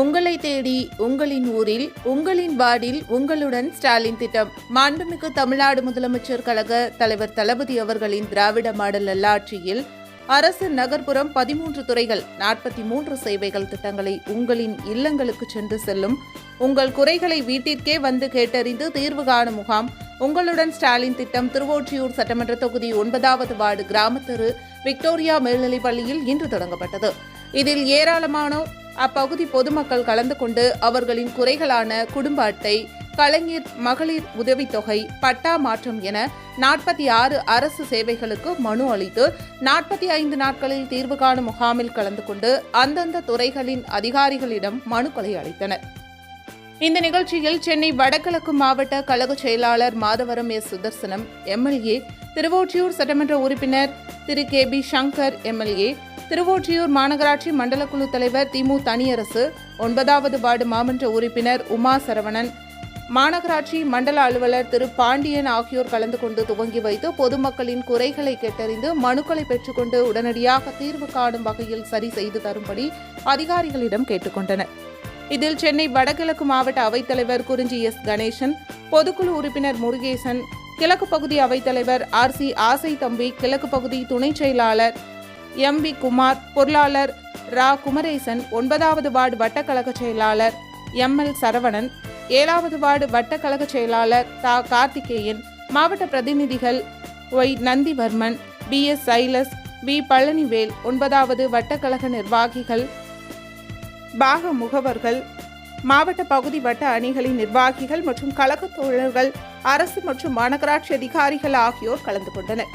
உங்களை தேடி உங்களின் ஊரில் உங்களின் வார்டில் உங்களுடன் ஸ்டாலின் திட்டம். மாண்புமிகு தமிழ்நாடு முதலமைச்சர் கழக தலைவர் தளபதி அவர்களின் திராவிட மாடல் நல்லாட்சியில் அரசு நகர்ப்புறம் பதிமூன்று துறைகள் நாற்பத்தி மூன்று சேவைகள் திட்டங்களை உங்களின் இல்லங்களுக்கு சென்று செல்லும். உங்கள் குறைகளை வீட்டிற்கே வந்து கேட்டறிந்து தீர்வு காணும் முகாம். உங்களுடன் ஸ்டாலின் திட்டம் திருவொற்றியூர் சட்டமன்ற தொகுதி ஒன்பதாவது வார்டு கிராமத்தெரு விக்டோரியா மேல்நிலைப் பள்ளியில் இன்று தொடங்கப்பட்டது. இதில் ஏராளமானோர் அப்பகுதி பொதுமக்கள் கலந்து கொண்டு அவர்களின் குறைகளான குடும்ப அட்டை கலைஞர் மகளிர் உதவித்தொகை பட்டா மாற்றம் என நாற்பத்தி ஆறு அரசு சேவைகளுக்கு மனு அளித்து நாற்பத்தி ஐந்து நாட்களில் தீர்வு காணும் முகாமில் கலந்து கொண்டு அந்தந்த துறைகளின் அதிகாரிகளிடம் மனுக்களை அளித்தனர். இந்த நிகழ்ச்சியில் சென்னை வடகிழக்கு மாவட்ட கழக செயலாளர் மாதவரம் எஸ். சுதர்சனம் எம்எல்ஏ திருவொற்றியூர் சட்டமன்ற உறுப்பினர் Thiru. K. P. Shankar MLA Thiruvottiyur மாநகராட்சி மண்டல குழு தலைவர் திமு தனியரசு ஒன்பதாவது வார்டு மாமன்ற உறுப்பினர் உமா சரவணன். மாநகராட்சி மண்டல அலுவலர் திரு பாண்டியன் ஆகியோர் கலந்து கொண்டு துவங்கி வைத்து பொதுமக்களின் குறைகளை கேட்டறிந்து மனுக்களை பெற்றுக்கொண்டு உடனடியாக தீர்வு காணும் வகையில் சரி செய்து தரும்படி அதிகாரிகளிடம் கேட்டுக்கொண்டனர். இதில் சென்னை வடகிழக்கு மாவட்ட அவைத்தலைவர் குறிஞ்சி எஸ். கணேசன் பொதுக்குழு உறுப்பினர் முருகேசன் கிழக்கு பகுதி அவைத்தலைவர் ஆர். சி. ஆசை தம்பி கிழக்கு பகுதி துணைச் செயலாளர் எம் வி குமார் பொருளாளர் ரா. குமரேசன் ஒன்பதாவது வார்டு வட்டக்கழக செயலாளர் எம் எல். சரவணன் ஏழாவது வார்டு வட்டக்கழக செயலாளர் தா. கார்த்திகேயன் மாவட்ட பிரதிநிதிகள் Y. Nandivarman P. S. Silas P Palanivel ஒன்பதாவது வட்டக்கழக நிர்வாகிகள் பாக முகவர்கள் மாவட்ட பகுதி வட்ட அணிகளின் நிர்வாகிகள் மற்றும் கழக தோழர்கள் அரசு மற்றும் மாநகராட்சி அதிகாரிகள் ஆகியோர் கலந்து கொண்டனர்.